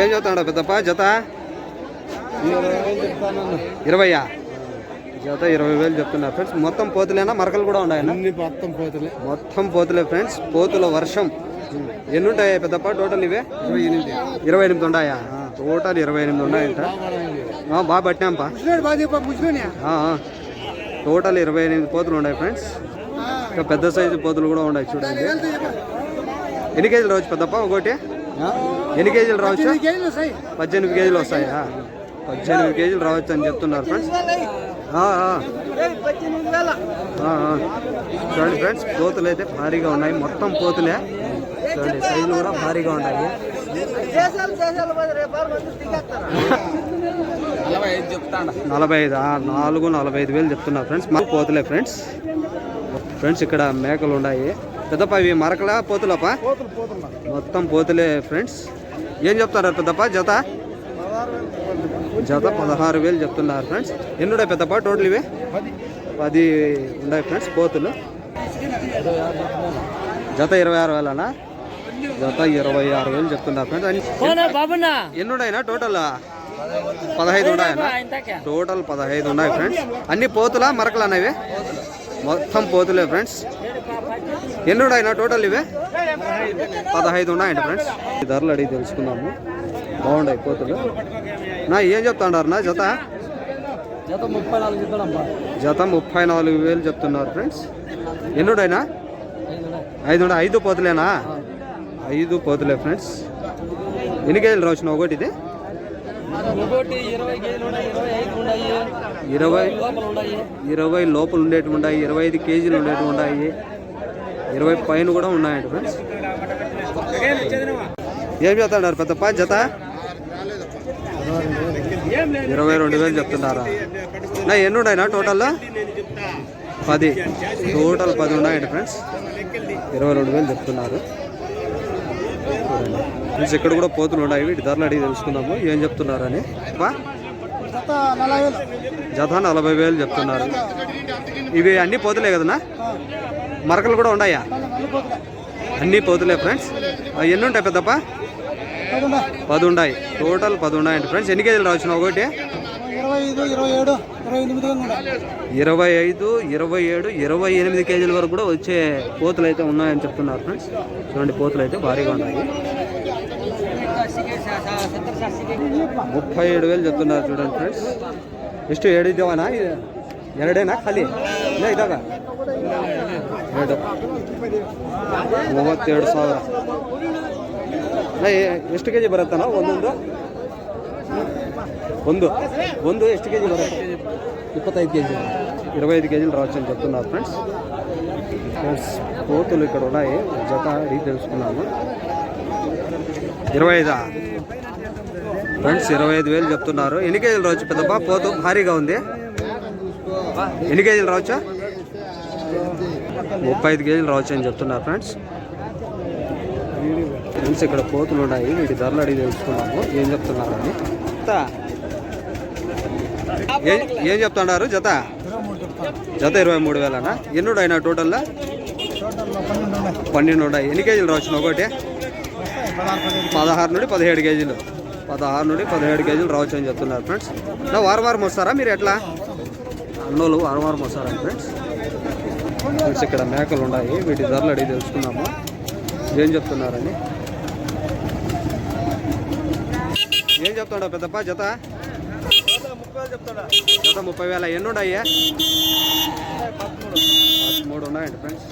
ఏం చెప్తాడు పెద్దప్ప జత? ఇరవయ్యా జత ఇరవై వేలు చెప్తున్నారు. ఫ్రెండ్స్ మొత్తం పోతులేనా? మరకలు కూడా అన్ని మొత్తం పోతులే. మొత్తం పోతులే ఫ్రెండ్స్. పోతుల వర్షం. ఎన్ని ఉంటాయి పెద్దప్ప టోటల్ ఇవే? ఇరవై ఎనిమిది. ఇరవై ఎనిమిది ఉన్నాయా? టోటల్ ఇరవై ఎనిమిది ఉన్నాయంట. బాగా పట్టినాంపా. టోటల్ ఇరవై ఎనిమిది పోతులు ఉన్నాయి ఫ్రెండ్స్. ఇంకా పెద్ద సైజు పోతులు కూడా ఉన్నాయి చూడండి. ఎన్ని కేజీలు రావచ్చు పెద్దప్ప ఒకటి? ఎన్ని కేజీలు రావచ్చు? పద్దెనిమిది కేజీలు వస్తాయా. పద్దెనిమిది కేజీలు రావచ్చు అని చెప్తున్నారు ఫ్రెండ్స్. చూడండి ఫ్రెండ్స్ పోతులు అయితే భారీగా ఉన్నాయి. మొత్తం పోతులే. చూడండి సైజులు కూడా భారీగా ఉన్నాయి. నలభై ఐదు నాలుగు నలభై ఐదు వేలు చెప్తున్నారు ఫ్రెండ్స్ మాకు పోతులే ఫ్రెండ్స్ ఫ్రెండ్స్ ఇక్కడ మేకలు ఉన్నాయి. పెద్దప్ప ఇవి మరకలా పోతులపా? పోతులు పోతున్నా మొత్తం పోతులే ఫ్రెండ్స్. ఏం చెప్తారు పెద్దప్ప జత? జత పదహారు వేలు చెప్తున్నారు ఫ్రెండ్స్. ఎన్ని ఉన్నాయి పెద్దప్ప టోటల్ ఇవి? పది. ఉన్నాయి ఫ్రెండ్స్ పోతులు. జత ఇరవై ఆరు వేలనా? జత ఇరవై ఆరు వేలు చెప్తున్నారు ఫ్రెండ్స్. అన్ని- ఎన్ని ఉన్నాయినా టోటల్? పదహైదు ఉన్నాయన్నా టోటల్ పదహైదు ఉన్నాయి ఫ్రెండ్స్. అన్ని పోతులా మరకలు అనేవి మొత్తం పోతులే ఫ్రెండ్స్. ఎన్ని ఉన్నాయినా టోటల్ ఇవే? పదహైదు ఉన్నాయండి ఫ్రెండ్స్. ఈ ధరలు అడిగి తెలుసుకుందాము. బాగుండాయి పోతులు. నా ఏం చెప్తాడారు నా జత? జత ముప్పై నాలుగు చెప్తానమ్మా జత ముప్పై నాలుగు వేలు చెప్తున్నారు ఫ్రెండ్స్. ఎన్ని ఉన్నాయినా ఐదు ఐదు పోతులేనా? ఐదు పోతులే ఫ్రెండ్స్. ఎన్ని కేజీలు రావచ్చు ఒకటి ఇది? ఒకటి ఇరవై కేజీలు ఉన్నాయి ఇరవై ఐదు ఉన్నాయి. ఇరవై లోపల ఉన్నాయి. ఇరవై లోపల ఉండేటివి ఉన్నాయి ఇరవై ఐదు కేజీలు ఉండేటివి ఉన్నాయి. ఇరవై పైన కూడా ఉన్నాయండి ఫ్రెండ్స్. ఏం చెప్తున్నారు పెద్దప్ప జత? ఇరవై రెండు వేలు చెప్తున్నారా? నా ఎన్ని ఉన్నాయినా టోటల్లో పది. టోటల్ పది ఉన్నాయండి ఫ్రెండ్స్. ఇరవై రెండు వేలు చెప్తున్నారు. ఫ్రెండ్స్ ఇక్కడ కూడా పోతులు ఉన్నాయి. వీటి ధరలు అడిగి తెలుసుకుందాము. ఏం చెప్తున్నారని? జత నలభై వేలు చెప్తున్నారు. ఇవి అన్ని పోతులే కదనా మరకలు కూడా ఉన్నాయా? అన్ని పోతులే ఫ్రెండ్స్. ఎన్ని ఉంటాయి పెద్దప్ప? పది ఉన్నాయి. టోటల్ పది ఉన్నాయండి ఫ్రెండ్స్. ఎన్ని కేజీలు రావచ్చు ఒకటి? ఇరవై ఐదు ఇరవై ఏడు ఇరవై ఎనిమిది ఇరవై ఐదు ఇరవై ఏడు ఇరవై ఎనిమిది కేజీల వరకు కూడా వచ్చే పోతులు అయితే ఉన్నాయని చెప్తున్నారు ఫ్రెండ్స్. చూడండి పోతులు అయితే భారీగా ఉన్నాయి. ముప్పై ఏడు వేలు చెప్తున్నారు చూడండి ఫ్రెండ్స్ ಎಷ್ಟು ಎರಡು ಇದ್ದಾವನಾ ಇದು ಎರಡೇನಾ ಖಾಲಿ ಇಲ್ಲ ಇದಾಗ ಎರಡು ಮೂವತ್ತೆರಡು ಸಾವಿರ ನಾ ಎ- ಎಷ್ಟು ಕೆ ಜಿ ಬರುತ್ತಣ್ಣ ಒಂದೊಂದು ಒಂದು ಒಂದು ಎಷ್ಟು ಕೆ ಜಿ ಬರುತ್ತೆ ఇప్పత్తైదు కేజీలు ఇరవై ఐదు కేజీలు రావచ్చు అని చెప్తున్నారు ఫ్రెండ్స్ ఫ్రెండ్స్ కోతులు ఇక్కడ ఉన్నాయి జత అడిగి తెలుసుకున్నాము ఇరవై ఐదా ఫ్రెండ్స్ ఇరవై ఐదు వేలు చెప్తున్నారు. ఎన్ని కేజీలు రావచ్చు పెద్దప్ప పోతు భారీగా ఉంది. ఎన్ని కేజీలు రావచ్చా? ముప్పై ఐదు కేజీలు రావచ్చు అని చెప్తున్నారు ఫ్రెండ్స్. ఫ్రెండ్స్ ఇక్కడ పోతులు ఉన్నాయి. వీటి ధరలు అడిగి తెలుసుకున్నాము. ఏం చెప్తున్నారు అని. ఏం చెప్తున్నారు జత? జత ఇరవై మూడు వేలనా? ఎన్ని అయినా టోటల్లో? పన్నెండు ఉన్నాయి ఎన్ని కేజీలు రావచ్చు? ఒకటి? పదహారు నుండి పదిహేడు కేజీలు. పదహారు నుండి పదిహేడు కేజీలు రావచ్చు అని చెప్తున్నారు ఫ్రెండ్స్ నా వారం వారం వస్తారా? మీరు ఎట్లా? అన్నోళ్ళు వారం వారం వస్తారా ఫ్రెండ్స్ ఫ్రెండ్స్ ఇక్కడ మేకలు ఉన్నాయి. వీటి ధరలు అడిగి తెలుసుకున్నాము ఏం చెప్తున్నారని? ఏం చెప్తాడా పెద్దప్ప జత? జత ముప్పై వేల. ఎన్ని ఉన్నాయి? మూడు ఉన్నాయండి ఫ్రెండ్స్